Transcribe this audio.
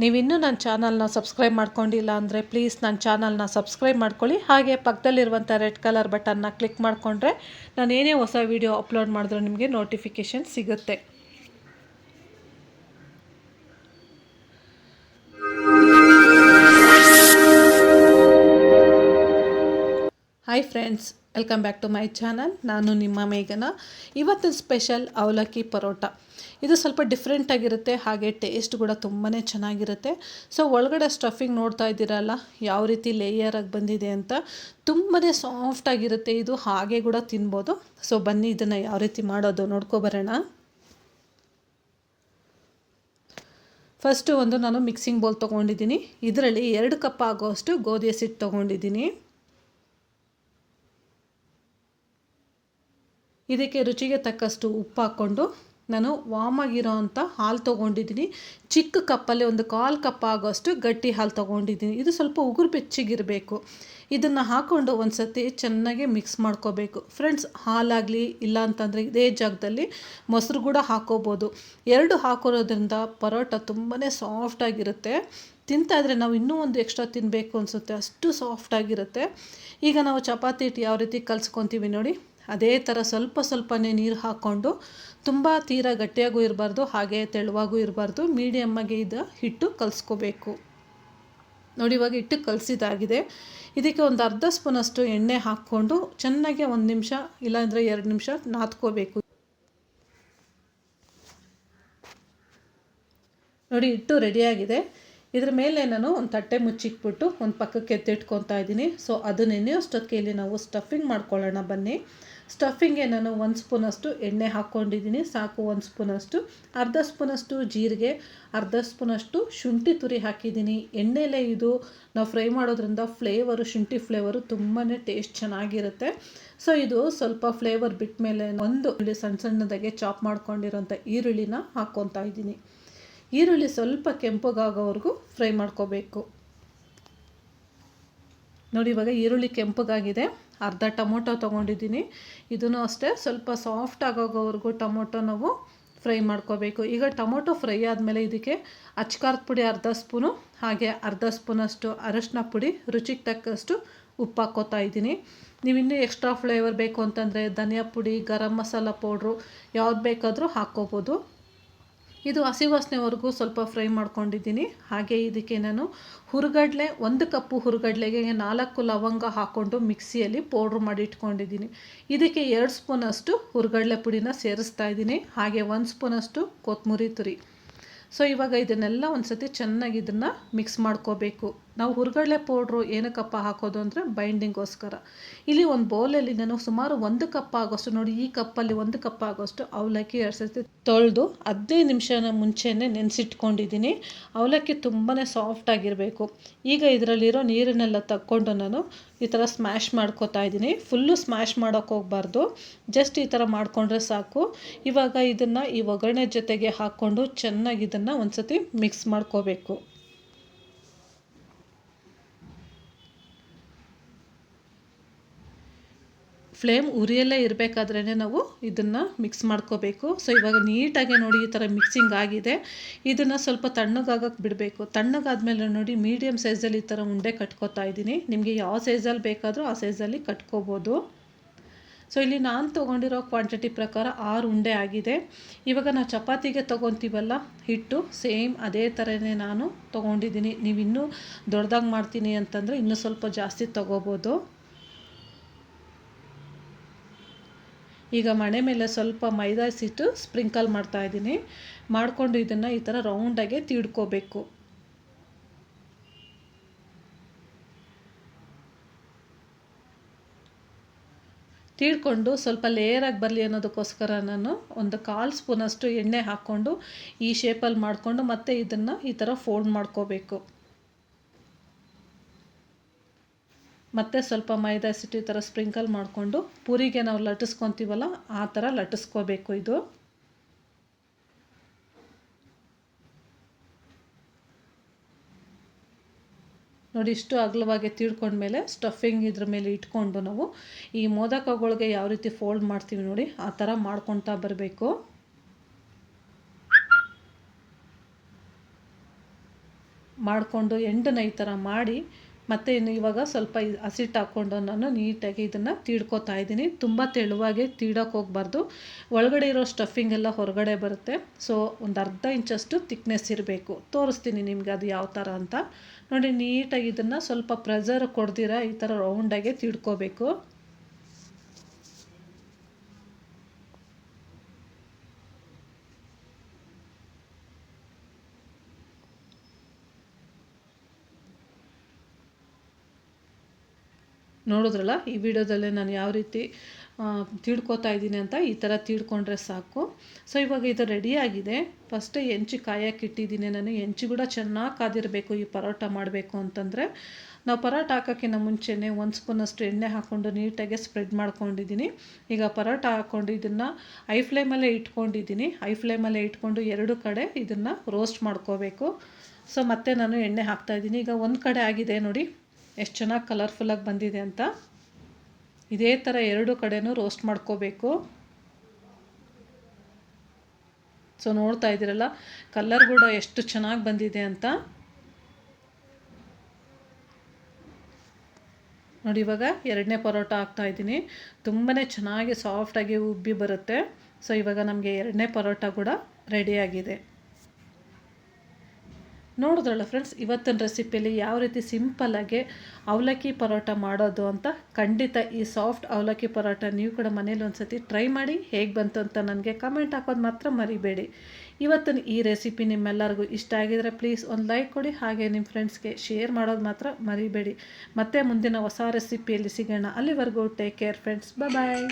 ನೀವಿನ್ನೂ ನನ್ನ ಚಾನಲ್ನ ಸಬ್ಸ್ಕ್ರೈಬ್ ಮಾಡ್ಕೊಂಡಿಲ್ಲ ಅಂದರೆ ಪ್ಲೀಸ್ ನನ್ನ ಚಾನಲ್ನ ಸಬ್ಸ್ಕ್ರೈಬ್ ಮಾಡ್ಕೊಳ್ಳಿ. ಹಾಗೆ ಪಕ್ಕದಲ್ಲಿರುವಂಥ ರೆಡ್ ಕಲರ್ ಬಟನ್ನ ಕ್ಲಿಕ್ ಮಾಡಿಕೊಂಡ್ರೆ ನಾನು ಏನೇ ಹೊಸ ವೀಡಿಯೋ ಅಪ್ಲೋಡ್ ಮಾಡಿದ್ರೂ ನಿಮಗೆ ನೋಟಿಫಿಕೇಷನ್ ಸಿಗುತ್ತೆ. Hi friends welcome back to my channel ನಾನು ನಿಮ್ಮ ಮೇಘನ. ಇವತ್ತಿನ ಸ್ಪೆಷಲ್ ಅವಲಕ್ಕಿ ಪರೋಟ. ಇದು ಸ್ವಲ್ಪ ಡಿಫ್ರೆಂಟಾಗಿರುತ್ತೆ ಹಾಗೆ ಟೇಸ್ಟ್ ಕೂಡ ತುಂಬಾ ಚೆನ್ನಾಗಿರುತ್ತೆ. ಸೊ ಒಳಗಡೆ ಸ್ಟಫಿಂಗ್ ನೋಡ್ತಾ ಇದ್ದೀರಲ್ಲ, ಯಾವ ರೀತಿ ಲೇಯರಾಗಿ ಬಂದಿದೆ ಅಂತ ತುಂಬಾ ಸಾಫ್ಟಾಗಿರುತ್ತೆ ಇದು ಹಾಗೆ ಕೂಡ ತಿನ್ಬೋದು. ಸೊ ಬನ್ನಿ ಇದನ್ನು ಯಾವ ರೀತಿ ಮಾಡೋದು ನೋಡ್ಕೊಬರೋಣ ಫಸ್ಟು ಒಂದು ನಾನು ಮಿಕ್ಸಿಂಗ್ ಬೌಲ್ ತೊಗೊಂಡಿದ್ದೀನಿ. ಇದರಲ್ಲಿ ಎರಡು ಕಪ್ ಆಗೋಷ್ಟು ಗೋಧಿ ಹಸಿಟ್ಟು ತೊಗೊಂಡಿದ್ದೀನಿ. ಇದಕ್ಕೆ ರುಚಿಗೆ ತಕ್ಕಷ್ಟು ಉಪ್ಪು ಹಾಕ್ಕೊಂಡು ನಾನು ವಾಮ್ ಆಗಿರೋ ಅಂಥ ಹಾಲು ತೊಗೊಂಡಿದ್ದೀನಿ. ಚಿಕ್ಕ ಕಪ್ಪಲ್ಲಿ ಒಂದು ಕಾಲು ಕಪ್ ಆಗೋಷ್ಟು ಗಟ್ಟಿ ಹಾಲು ತೊಗೊಂಡಿದ್ದೀನಿ. ಇದು ಸ್ವಲ್ಪ ಉಗುರು ಬೆಚ್ಚಿಗಿರಬೇಕು. ಇದನ್ನು ಹಾಕ್ಕೊಂಡು ಒಂದು ಸತಿ ಚೆನ್ನಾಗಿ ಮಿಕ್ಸ್ ಮಾಡ್ಕೋಬೇಕು. ಫ್ರೆಂಡ್ಸ್, ಹಾಲಾಗಲಿ ಇಲ್ಲ ಅಂತಂದರೆ ಇದೇ ಜಾಗದಲ್ಲಿ ಮೊಸರು ಕೂಡ ಹಾಕೋಬೋದು. ಎರಡು ಹಾಕೋರೋದ್ರಿಂದ ಪರೋಟ ತುಂಬಾ ಸಾಫ್ಟಾಗಿರುತ್ತೆ ತಿಂತಾ ಇದ್ರೆ ನಾವು ಇನ್ನೂ ಒಂದು ಎಕ್ಸ್ಟ್ರಾ ತಿನ್ನಬೇಕು ಅನಿಸುತ್ತೆ. ಅಷ್ಟು ಸಾಫ್ಟಾಗಿರುತ್ತೆ ಈಗ ನಾವು ಚಪಾತಿ ಹಿಟ್ಟು ಯಾವ ರೀತಿ ಕಲ್ಸ್ಕೊತೀವಿ ನೋಡಿ. ಅದೇ ಥರ ಸ್ವಲ್ಪ ಸ್ವಲ್ಪನೇ ನೀರು ಹಾಕ್ಕೊಂಡು ತುಂಬ ತೀರ ಗಟ್ಟಿಯಾಗೂ ಇರಬಾರ್ದು, ಹಾಗೆ ತೆಳುವಾಗೂ ಇರಬಾರ್ದು. ಮೀಡಿಯಮ್ಮಾಗಿ ಇದು ಹಿಟ್ಟು ಕಲಿಸ್ಕೋಬೇಕು. ನೋಡಿ, ಇವಾಗ ಹಿಟ್ಟು ಕಲಸಿದಾಗಿದೆ. ಇದಕ್ಕೆ ಒಂದು ಅರ್ಧ ಸ್ಪೂನಷ್ಟು ಎಣ್ಣೆ ಹಾಕ್ಕೊಂಡು ಚೆನ್ನಾಗಿ ಒಂದು ನಿಮಿಷ, ಇಲ್ಲಾಂದರೆ ಎರಡು ನಿಮಿಷ ನಾದ್ಕೋಬೇಕು. ನೋಡಿ, ಹಿಟ್ಟು ರೆಡಿಯಾಗಿದೆ. ಇದ್ರ ಮೇಲೆ ನಾನು ಒಂದು ತಟ್ಟೆ ಮುಚ್ಚಿಟ್ಬಿಟ್ಟು ಒಂದು ಪಕ್ಕಕ್ಕೆ ಎತ್ತಿಟ್ಕೊತಾ ಇದ್ದೀನಿ. ಸೊ ಅದು ಅಷ್ಟೊತ್ತಿಗೆ ಇಲ್ಲಿ ನಾವು ಸ್ಟಫಿಂಗ್ ಮಾಡ್ಕೊಳ್ಳೋಣ ಬನ್ನಿ. ಸ್ಟಫಿಂಗ್ಗೆ ನಾನು ಒಂದು ಸ್ಪೂನಷ್ಟು ಎಣ್ಣೆ ಹಾಕ್ಕೊಂಡಿದ್ದೀನಿ. ಸಾಕು ಒಂದು ಸ್ಪೂನಷ್ಟು. ಅರ್ಧ ಸ್ಪೂನಷ್ಟು ಜೀರಿಗೆ, ಅರ್ಧ ಸ್ಪೂನಷ್ಟು ಶುಂಠಿ ತುರಿ ಹಾಕಿದ್ದೀನಿ. ಎಣ್ಣೆಲೇ ಇದು ನಾವು ಫ್ರೈ ಮಾಡೋದ್ರಿಂದ ಫ್ಲೇವರು, ಶುಂಠಿ ಫ್ಲೇವರು ತುಂಬಾ ಟೇಸ್ಟ್ ಚೆನ್ನಾಗಿರುತ್ತೆ. ಸೊ ಇದು ಸ್ವಲ್ಪ ಫ್ಲೇವರ್ ಬಿಟ್ಟ ಮೇಲೆ ಒಂದು ಸಣ್ಣ ಸಣ್ಣದಾಗೆ ಚಾಪ್ ಮಾಡ್ಕೊಂಡಿರೋಂಥ ಈರುಳ್ಳಿನ ಹಾಕ್ಕೊತಾ ಇದ್ದೀನಿ. ಈರುಳ್ಳಿ ಸ್ವಲ್ಪ ಕೆಂಪಗಾಗೋವರೆಗೂ ಫ್ರೈ ಮಾಡ್ಕೋಬೇಕು. ನೋಡಿ, ಇವಾಗ ಈರುಳ್ಳಿ ಕೆಂಪಗಾಗಿದೆ. ಅರ್ಧ ಟೊಮೊಟೊ ತೊಗೊಂಡಿದ್ದೀನಿ. ಇದನ್ನು ಅಷ್ಟೇ ಸ್ವಲ್ಪ ಸಾಫ್ಟ್ ಆಗೋಗೋವರೆಗೂ ಟೊಮೊಟೊ ನಾವು ಫ್ರೈ ಮಾಡ್ಕೋಬೇಕು. ಈಗ ಟೊಮೊಟೊ ಫ್ರೈ ಆದಮೇಲೆ ಇದಕ್ಕೆ ಅಚ್ಕಾರದ ಪುಡಿ ಅರ್ಧ ಸ್ಪೂನು, ಹಾಗೆ ಅರ್ಧ ಸ್ಪೂನಷ್ಟು ಅರಶಿನ ಪುಡಿ, ರುಚಿಗೆ ತಕ್ಕಷ್ಟು ಉಪ್ಪು ಹಾಕ್ಕೋತಾ ಇದ್ದೀನಿ. ನೀವು ಇನ್ನೂ ಎಕ್ಸ್ಟ್ರಾ ಫ್ಲೇವರ್ ಬೇಕು ಅಂತಂದರೆ ಧನಿಯಾ ಪುಡಿ, ಗರಂ ಮಸಾಲ ಪೌಡ್ರು ಯಾವ್ದು ಬೇಕಾದರೂ ಹಾಕ್ಕೋಬೋದು. ಇದು ಹಸಿ ವಾಸನೆವರೆಗೂ ಸ್ವಲ್ಪ ಫ್ರೈ ಮಾಡ್ಕೊಂಡಿದ್ದೀನಿ. ಹಾಗೆ ಇದಕ್ಕೆ ನಾನು ಹುರುಗಡ್ಲೆ, ಒಂದು ಕಪ್ಪು ಹುರುಗಡ್ಲೆಗೆ ನಾಲ್ಕು ಲವಂಗ ಹಾಕ್ಕೊಂಡು ಮಿಕ್ಸಿಯಲ್ಲಿ ಪೌಡ್ರ್ ಮಾಡಿ ಇಟ್ಕೊಂಡಿದ್ದೀನಿ. ಇದಕ್ಕೆ ಎರಡು ಸ್ಪೂನಷ್ಟು ಹುರುಗಡ್ಲೆ ಪುಡಿನ ಸೇರಿಸ್ತಾ ಇದ್ದೀನಿ. ಹಾಗೆ ಒಂದು ಸ್ಪೂನಷ್ಟು ಕೊತ್ತಂಬರಿ ತುರಿ. ಸೊ, ಇವಾಗ ಇದನ್ನೆಲ್ಲ ಒಂದು ಸತಿ ಚೆನ್ನಾಗಿ ಇದನ್ನು ಮಿಕ್ಸ್ ಮಾಡ್ಕೋಬೇಕು. ನಾವು ಹುರುಗಡಲೆ ಪೌಡ್ರು ಏನಕ್ಕಪ್ಪ ಹಾಕೋದು ಅಂದರೆ ಬೈಂಡಿಂಗೋಸ್ಕರ ಇಲ್ಲಿ ಒಂದು ಬೌಲಲ್ಲಿ ನಾನು ಸುಮಾರು ಒಂದು ಕಪ್ ಆಗೋಷ್ಟು, ನೋಡಿ ಈ ಕಪ್ಪಲ್ಲಿ ಒಂದು ಕಪ್ ಆಗೋಷ್ಟು ಅವಲಕ್ಕಿ ಎರಡು ಸರ್ತಿ ತೊಳೆದು ಹದಿನೈದು ನಿಮಿಷನ ಮುಂಚೆನೇ ನೆನೆಸಿಟ್ಕೊಂಡಿದ್ದೀನಿ. ಅವಲಕ್ಕಿ ತುಂಬಾ ಸಾಫ್ಟಾಗಿರಬೇಕು ಈಗ ಇದರಲ್ಲಿರೋ ನೀರನ್ನೆಲ್ಲ ತಕ್ಕೊಂಡು ನಾನು ಈ ಥರ ಸ್ಮ್ಯಾಶ್ ಮಾಡ್ಕೋತಾ ಇದ್ದೀನಿ. ಫುಲ್ಲು ಸ್ಮ್ಯಾಶ್ ಮಾಡೋಕ್ಕೆ ಹೋಗ್ಬಾರ್ದು. ಜಸ್ಟ್ ಈ ಥರ ಮಾಡಿಕೊಂಡ್ರೆ ಸಾಕು. ಇವಾಗ ಇದನ್ನು ಈ ಒಗ್ಗರಣೆ ಜೊತೆಗೆ ಹಾಕ್ಕೊಂಡು ಚೆನ್ನಾಗಿ ಇದನ್ನು ಒಂದು ಸತಿ ಮಿಕ್ಸ್ ಮಾಡ್ಕೋಬೇಕು. ಫ್ಲೇಮ್ ಉರಿಯಲ್ಲೇ ಇರಬೇಕಾದ್ರೇ ನಾವು ಇದನ್ನು ಮಿಕ್ಸ್ ಮಾಡ್ಕೋಬೇಕು. ಸೊ ಇವಾಗ ನೀಟಾಗಿ ನೋಡಿ ಈ ಥರ ಮಿಕ್ಸಿಂಗ್ ಆಗಿದೆ. ಇದನ್ನು ಸ್ವಲ್ಪ ತಣ್ಣಗಾಗಕ್ಕೆ ಬಿಡಬೇಕು. ತಣ್ಣಗಾದ್ಮೇಲೆ ನೋಡಿ ಮೀಡಿಯಮ್ ಸೈಜಲ್ಲಿ ಈ ಥರ ಉಂಡೆ ಕಟ್ಕೋತಾ ಇದ್ದೀನಿ. ನಿಮಗೆ ಯಾವ ಸೈಜಲ್ಲಿ ಬೇಕಾದರೂ ಆ ಸೈಜಲ್ಲಿ ಕಟ್ಕೋಬೋದು. ಸೊ ಇಲ್ಲಿ ನಾನು ತೊಗೊಂಡಿರೋ ಕ್ವಾಂಟಿಟಿ ಪ್ರಕಾರ ಆರು ಉಂಡೆ ಆಗಿದೆ. ಇವಾಗ ನಾವು ಚಪಾತಿಗೆ ತೊಗೊತೀವಲ್ಲ, ಹಿಟ್ಟು ಸೇಮ್ ಅದೇ ಥರನೇ ನಾನು ತೊಗೊಂಡಿದ್ದೀನಿ. ನೀವು ಇನ್ನೂ ದೊಡ್ಡದಾಗಿ ಮಾಡ್ತೀನಿ ಅಂತಂದರೆ ಇನ್ನೂ ಸ್ವಲ್ಪ ಜಾಸ್ತಿ ತೊಗೋಬೋದು. ಈಗ ಮಣೆ ಮೇಲೆ ಸ್ವಲ್ಪ ಮೈದಾ ಸಿಟ್ಟು ಸ್ಪ್ರಿಂಕಲ್ ಮಾಡ್ತಾಯಿದ್ದೀನಿ ಮಾಡಿಕೊಂಡು ಇದನ್ನು ಈ ಥರ ರೌಂಡಾಗೆ ತೀಡ್ಕೋಬೇಕು. ತೀಡ್ಕೊಂಡು ಸ್ವಲ್ಪ ಲೇಯರಾಗಿ ಬರಲಿ ಅನ್ನೋದಕ್ಕೋಸ್ಕರ ನಾನು ಒಂದು ಕಾಲು ಸ್ಪೂನಷ್ಟು ಎಣ್ಣೆ ಹಾಕ್ಕೊಂಡು ಈ ಶೇಪಲ್ಲಿ ಮಾಡಿಕೊಂಡು ಮತ್ತೆ ಇದನ್ನು ಈ ಥರ ಫೋಲ್ಡ್ ಮಾಡ್ಕೋಬೇಕು. ಮತ್ತು ಸ್ವಲ್ಪ ಮೈದಾ ಸಿಟಿ ಥರ ಸ್ಪ್ರಿಂಕಲ್ ಮಾಡಿಕೊಂಡು ಪೂರಿಗೆ ನಾವು ಲಟ್ಟಿಸ್ಕೊತೀವಲ್ಲ ಆ ಥರ ಲಟ್ಟಿಸ್ಕೋಬೇಕು ಇದು. ನೋಡಿ ಇಷ್ಟು ಅಗಲವಾಗಿ ತೀಡ್ಕೊಂಡ್ಮೇಲೆ ಸ್ಟಫಿಂಗ್ ಇದ್ರ ಮೇಲೆ ಇಟ್ಕೊಂಡು ನಾವು ಈ ಮೋದಕಗಳಿಗೆ ಯಾವ ರೀತಿ ಫೋಲ್ಡ್ ಮಾಡ್ತೀವಿ ನೋಡಿ ಆ ಥರ ಮಾಡ್ಕೊತಾ ಬರಬೇಕು. ಮಾಡಿಕೊಂಡು ಎಂಡನ್ನ ಈ ಥರ ಮಾಡಿ ಮತ್ತು ಇನ್ನು ಇವಾಗ ಸ್ವಲ್ಪ ಹಸಿಟ್ಟು ಹಾಕ್ಕೊಂಡು ನಾನು ನೀಟಾಗಿ ಇದನ್ನು ತೀಡ್ಕೊತಾ ಇದ್ದೀನಿ. ತುಂಬ ತೆಳುವಾಗಿ ತೀಡೋಕೆ ಹೋಗ್ಬಾರ್ದು. ಒಳಗಡೆ ಇರೋ ಸ್ಟಫಿಂಗ್ ಎಲ್ಲ ಹೊರಗಡೆ ಬರುತ್ತೆ. ಸೊ ಒಂದು ಅರ್ಧ ಇಂಚಷ್ಟು ತಿಕ್ನೆಸ್ ಇರಬೇಕು. ತೋರಿಸ್ತೀನಿ ನಿಮಗೆ ಅದು ಯಾವ ಥರ ಅಂತ. ನೋಡಿ, ನೀಟಾಗಿ ಇದನ್ನು ಸ್ವಲ್ಪ ಪ್ರೆಸರ್ ಕೊಡ್ದಿರ ಈ ಥರ ರೌಂಡಾಗೆ ತೀಡ್ಕೋಬೇಕು. ನೋಡಿದ್ರಲ್ಲ? ಈ ವಿಡಿಯೋದಲ್ಲೇ ನಾನು ಯಾವ ರೀತಿ ತಿಳ್ಕೊತಾ ಇದ್ದೀನಿ ಅಂತ ಈ ಥರ ತಿಳ್ಕೊಂಡ್ರೆ ಸಾಕು. ಸೊ, ಇವಾಗ ಇದು ರೆಡಿಯಾಗಿದೆ ಫಸ್ಟ್ ಹೆಂಚಿ ಕಾಯಕ್ಕೆ ಇಟ್ಟಿದ್ದೀನಿ ನಾನು. ಹೆಂಚಿ ಕೂಡ ಚೆನ್ನಾಗಿ ಕಾದಿರಬೇಕು ಈ ಪರೋಟ ಮಾಡಬೇಕು ಅಂತಂದರೆ. ನಾವು ಪರೋಟ ಹಾಕೋಕ್ಕಿಂತ ಮುಂಚೆನೇ ಒಂದು ಸ್ಪೂನಷ್ಟು ಎಣ್ಣೆ ಹಾಕ್ಕೊಂಡು ನೀಟಾಗಿ ಸ್ಪ್ರೆಡ್ ಮಾಡ್ಕೊಂಡಿದ್ದೀನಿ. ಈಗ ಪರೋಟ ಹಾಕ್ಕೊಂಡು ಇದನ್ನು ಐ ಫ್ಲೇಮಲ್ಲೇ ಇಟ್ಕೊಂಡಿದ್ದೀನಿ. ಐ ಫ್ಲೇಮಲ್ಲೇ ಇಟ್ಕೊಂಡು ಎರಡು ಕಡೆ ಇದನ್ನು ರೋಸ್ಟ್ ಮಾಡ್ಕೋಬೇಕು. ಸೊ ಮತ್ತೆ ನಾನು ಎಣ್ಣೆ ಹಾಕ್ತಾಯಿದ್ದೀನಿ ಈಗ ಒಂದು ಕಡೆ ಆಗಿದೆ ನೋಡಿ. ಎಷ್ಟು ಚೆನ್ನಾಗಿ ಕಲರ್ಫುಲ್ಲಾಗಿ ಬಂದಿದೆ ಅಂತ. ಇದೇ ಥರ ಎರಡು ಕಡೆನೂ ರೋಸ್ಟ್ ಮಾಡ್ಕೋಬೇಕು. ಸೊ ನೋಡ್ತಾ ಇದ್ದೀರಲ್ಲ ಕಲರ್ ಕೂಡ ಎಷ್ಟು ಚೆನ್ನಾಗಿ ಬಂದಿದೆ ಅಂತ. ನೋಡಿ, ಇವಾಗ ಎರಡನೇ ಪರೋಟ ಹಾಕ್ತಾ ಇದ್ದೀನಿ. ತುಂಬಾ ಚೆನ್ನಾಗಿ ಸಾಫ್ಟಾಗಿ ಉಬ್ಬಿ ಬರುತ್ತೆ. ಸೊ ಇವಾಗ ನಮಗೆ ಎರಡನೇ ಪರೋಟ ಕೂಡ ರೆಡಿಯಾಗಿದೆ ನೋಡಿದ್ರಲ್ಲ ಫ್ರೆಂಡ್ಸ್ ಇವತ್ತಿನ ರೆಸಿಪಿಯಲ್ಲಿ ಯಾವ ರೀತಿ ಸಿಂಪಲ್ಲಾಗಿ ಅವಲಕ್ಕಿ ಪರೋಟ ಮಾಡೋದು ಅಂತ ಖಂಡಿತ ಈ ಸಾಫ್ಟ್ ಅವಲಕ್ಕಿ ಪರೋಟ ನೀವು ಕೂಡ ಮನೇಲಿ ಒಂದು ಸತಿ ಟ್ರೈ ಮಾಡಿ ಹೇಗೆ ಬಂತು ಅಂತ ನನಗೆ ಕಮೆಂಟ್ ಹಾಕೋದು ಮಾತ್ರ ಮರಿಬೇಡಿ. ಇವತ್ತಿನ ಈ ರೆಸಿಪಿ ನಿಮ್ಮೆಲ್ಲರಿಗೂ ಇಷ್ಟ ಆಗಿದರೆ ಪ್ಲೀಸ್ ಒಂದು ಲೈಕ್ ಕೊಡಿ, ಹಾಗೆ ನಿಮ್ಮ ಫ್ರೆಂಡ್ಸ್ಗೆ ಶೇರ್ ಮಾಡೋದು ಮಾತ್ರ ಮರಿಬೇಡಿ. ಮತ್ತೆ ಮುಂದಿನ ಹೊಸ ರೆಸಿಪಿಯಲ್ಲಿ ಸಿಗೋಣ. ಅಲ್ಲಿವರೆಗೂ ಟೇಕ್ ಕೇರ್ ಫ್ರೆಂಡ್ಸ್ ಬಾಯ್